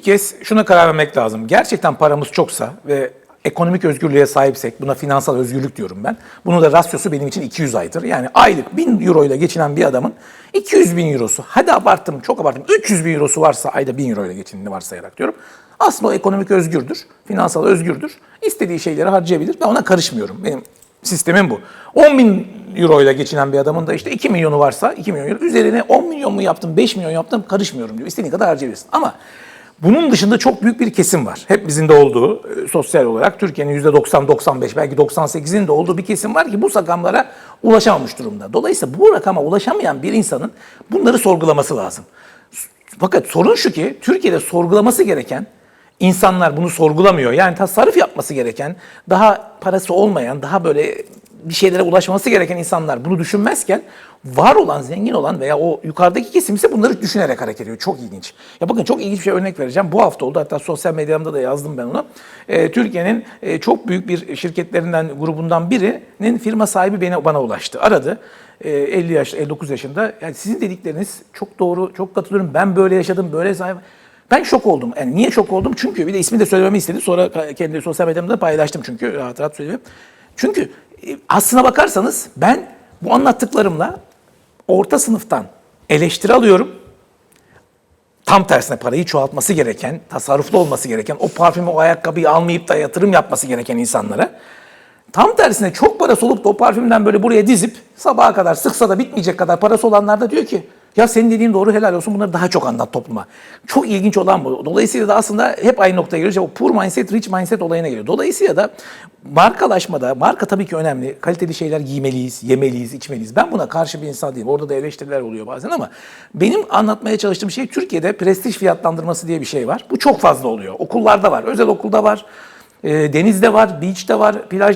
bir kez şuna karar vermek lazım. Gerçekten paramız çoksa ve ekonomik özgürlüğe sahipsek, buna finansal özgürlük diyorum ben. Bunun da rasyosu benim için 200 aydır. Yani aylık 1000 euro ile geçinen bir adamın 200 bin eurosu, hadi abarttım, çok abarttım, 300 bin eurosu varsa ayda 1000 euro ile geçindiğini varsayarak diyorum. Aslında o ekonomik özgürdür, finansal özgürdür. İstediği şeyleri harcayabilir. Ben ona karışmıyorum. Benim sistemim bu. 10 bin euro ile geçinen bir adamın da işte 2 milyonu varsa 2 milyon euro üzerine 10 milyon mu yaptım 5 milyon yaptım karışmıyorum diyor. İstediğin kadar harcayabilirsin. Ama bunun dışında çok büyük bir kesim var. Hepimizin de olduğu e, sosyal olarak Türkiye'nin %90-95 belki 98'in de olduğu bir kesim var ki bu rakamlara ulaşamamış durumda. Dolayısıyla bu rakama ulaşamayan bir insanın bunları sorgulaması lazım. Fakat sorun şu ki Türkiye'de sorgulaması gereken insanlar bunu sorgulamıyor. Yani tasarruf yapması gereken, daha parası olmayan, daha böyle bir şeylere ulaşması gereken insanlar bunu düşünmezken var olan, zengin olan veya o yukarıdaki kesim ise bunları düşünerek hareket ediyor. Çok ilginç. Ya bakın çok ilginç bir şey örnek vereceğim. Bu hafta oldu. Hatta sosyal medyamda da yazdım ben onu. Ee, Türkiye'nin e, çok büyük bir şirketlerinden, grubundan birinin firma sahibi beni, bana ulaştı. Aradı. Ee, 50 yaş, 59 yaşında. Yani sizin dedikleriniz çok doğru, çok katılıyorum. Ben böyle yaşadım, böyle sahip. Ben şok oldum. Yani niye şok oldum? Çünkü bir de ismini de söylememi istedi. Sonra kendi sosyal medyamda paylaştım çünkü rahat rahat söyleyeyim. Çünkü e, aslına bakarsanız ben bu anlattıklarımla orta sınıftan eleştiri alıyorum. Tam tersine parayı çoğaltması gereken, tasarruflu olması gereken, o parfümü, o ayakkabıyı almayıp da yatırım yapması gereken insanlara Tam tersine çok parası olup da o parfümden böyle buraya dizip sabaha kadar sıksa da bitmeyecek kadar parası olanlar da diyor ki ya senin dediğin doğru helal olsun bunları daha çok anlat topluma. Çok ilginç olan bu. Dolayısıyla da aslında hep aynı noktaya geliyor. İşte o poor mindset, rich mindset olayına geliyor. Dolayısıyla da markalaşmada, marka tabii ki önemli. Kaliteli şeyler giymeliyiz, yemeliyiz, içmeliyiz. Ben buna karşı bir insan değilim. Orada da eleştiriler oluyor bazen ama benim anlatmaya çalıştığım şey Türkiye'de prestij fiyatlandırması diye bir şey var. Bu çok fazla oluyor. Okullarda var, özel okulda var. E, denizde var, beach'te var, plaj